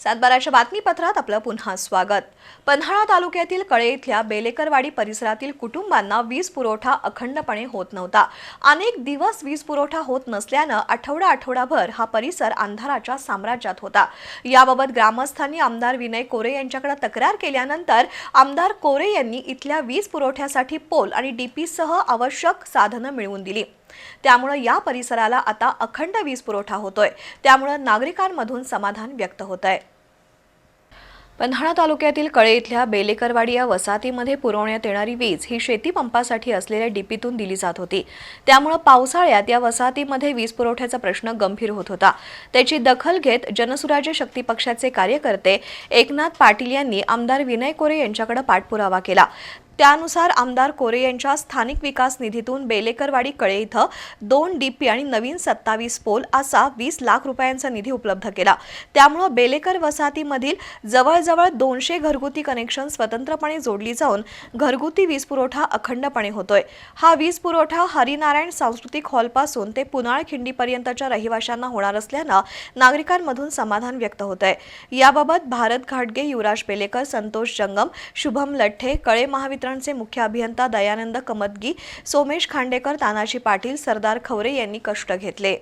सातबाराच्या बातमीपत्रात आपलं पुन्हा स्वागत. पन्हाळा तालुक्यातील कळे इथल्या बेलेकरवाडी परिसरातील कुटुंबांना वीज पुरवठा अखंडपणे होत नव्हता. अनेक दिवस वीज पुरवठा होत नसल्यानं आठवडा आठवडाभर हा परिसर अंधाराच्या साम्राज्यात होता. याबाबत ग्रामस्थांनी आमदार विनय कोरे यांच्याकडे तक्रार केल्यानंतर आमदार कोरे यांनी इथल्या वीज पुरवठ्यासाठी पोल आणि डीपीसह आवश्यक साधनं मिळवून दिली. त्यामुळे या परिसराला आता अखंड वीज पुरवठा होतोय. त्यामुळे नागरिकांमधून समाधान व्यक्त होत आहे पन्हाळा तालुक्यातील कळे इथल्या बेलेकरवाडी या वसाहतीमध्ये पुरवण्यात येणारी वीज ही शेती पंपासाठी असलेल्या डीपीतून दिली जात होती. त्यामुळे पावसाळ्यात या वसाहतीमध्ये वीज पुरवठ्याचा प्रश्न गंभीर होत होता. त्याची दखल घेत जनसुराज्य शक्ती पक्षाचे कार्यकर्ते एकनाथ पाटील यांनी आमदार विनय कोरे यांच्याकडे पाठपुरावा केला. त्यानुसार आमदार कोरे यांच्या स्थानिक विकास निधीतून बेलेकरवाडी कळे इथं दोन डीपी आणि नवीन सत्तावीस पोल असा वीस लाख रुपयांचा निधी उपलब्ध केला. त्यामुळं बेलेकर वसाहतीमधील जवळजवळ दोनशे घरगुती कनेक्शन स्वतंत्रपणे जोडली जाऊन घरगुती वीज पुरवठा अखंडपणे होतोय. हा वीज पुरवठा हरिनारायण सांस्कृतिक हॉलपासून ते पुनाळ खिंडीपर्यंतच्या रहिवाशांना होणार असल्यानं नागरिकांमधून समाधान व्यक्त होत आहे याबाबत भारत घाटगे युवराज बेलेकर संतोष जंगम शुभम लठ्ठे कळे प्राधिकरणचे मुख्य अभियंता दयानंद कमतगी सोमेश खांडेकर तानाजी पाटील सरदार खवरे यांनी कष्ट घेतले.